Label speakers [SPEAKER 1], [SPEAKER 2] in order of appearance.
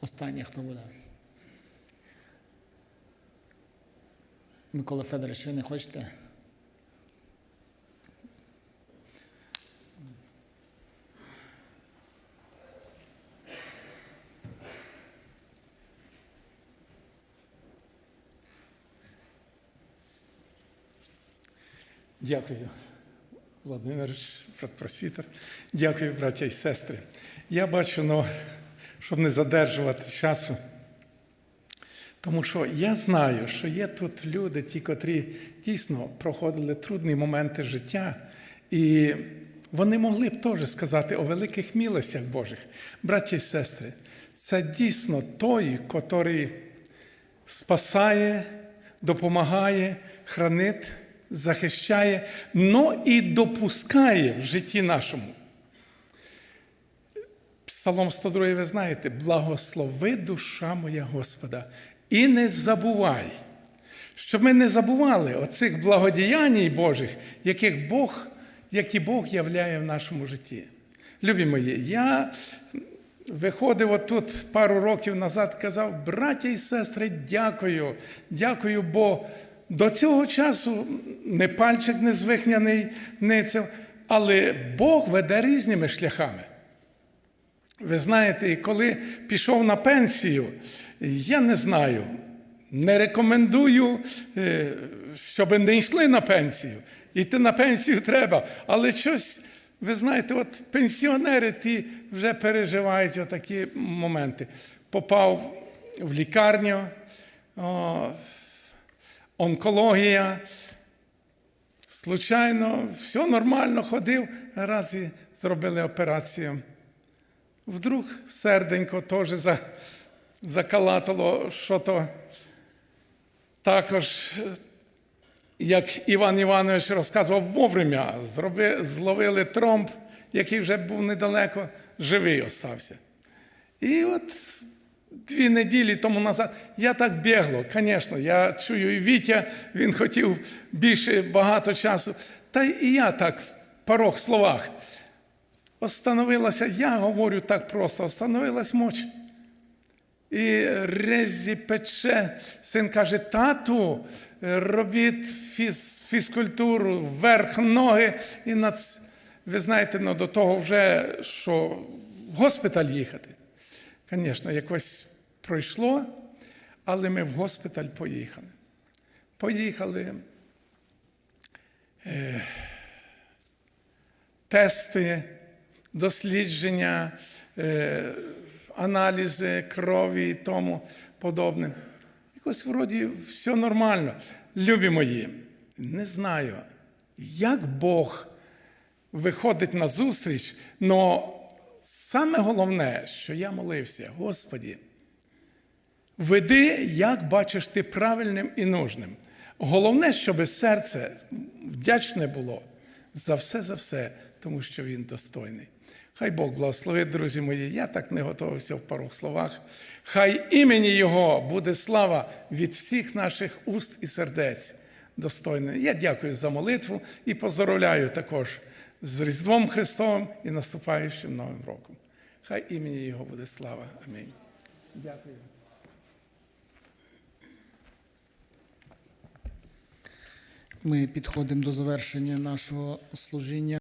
[SPEAKER 1] Останнє хто буде? Микола Федорович, ви не хочете?
[SPEAKER 2] Дякую, Володимир, просвітер. Дякую, браття і сестри. Я бачу, ну, щоб не задержувати часу, тому що я знаю, що є тут люди, ті, котрі дійсно проходили трудні моменти життя, і вони могли б теж сказати о великих милостях Божих. Браття і сестри, це дійсно той, котрий спасає, допомагає, хранить, захищає, но і допускає в житті нашому. Псалом 102, ви знаєте, благослови душа моя Господа, і не забувай, щоб ми не забували оцих благодіянь Божих, яких Бог, які Бог являє в нашому житті. Любі мої, я виходив отут пару років назад, казав, браття і сестри, дякую, дякую, бо до цього часу не пальчик не звихняний, не це, але Бог веде різними шляхами. Ви знаєте, коли пішов на пенсію, я не знаю, не рекомендую, е, щоб не йшли на пенсію. Йти на пенсію треба, але щось, ви знаєте, от пенсіонери ті вже переживають отакі моменти. Попав в лікарню, о, онкологія. Случайно, все нормально ходив, раз і зробили операцію. Вдруг серденько теж за, закалатало, що то також, як Іван Іванович розказував, вовремя зроби, зловили тромб, який вже був недалеко, живий остався. І от дві неділі тому назад я так бігло, звісно, я чую і Вітя, він хотів більше багато часу. Та і я так в парох словах. Остановилася, я говорю так просто, остановилась моч. І резі пече. Син каже: тату, робіть фіз, фізкультуру, вверх ноги. І над... ви знаєте, ну, до того вже, що в госпіталь їхати. Звісно, якось пройшло, але ми в госпіталь поїхали. Поїхали. Е, тести, дослідження, е, аналізи крові і тому подобне. Якось вроді все нормально. Любі мої, не знаю, як Бог виходить на зустріч, але саме головне, що я молився, Господі, веди, як бачиш ти правильним і нужним. Головне, щоб серце вдячне було за все, за все, тому що він достойний. Хай Бог благословить, друзі мої. Я так не готувався в пару словах. Хай імені Його буде слава від всіх наших уст і сердець достойне. Я дякую за молитву і поздоровляю також з Різдвом Христовим і наступаючим Новим роком. Хай імені Його буде слава. Амінь. Дякую.
[SPEAKER 1] Ми підходимо до завершення нашого служіння.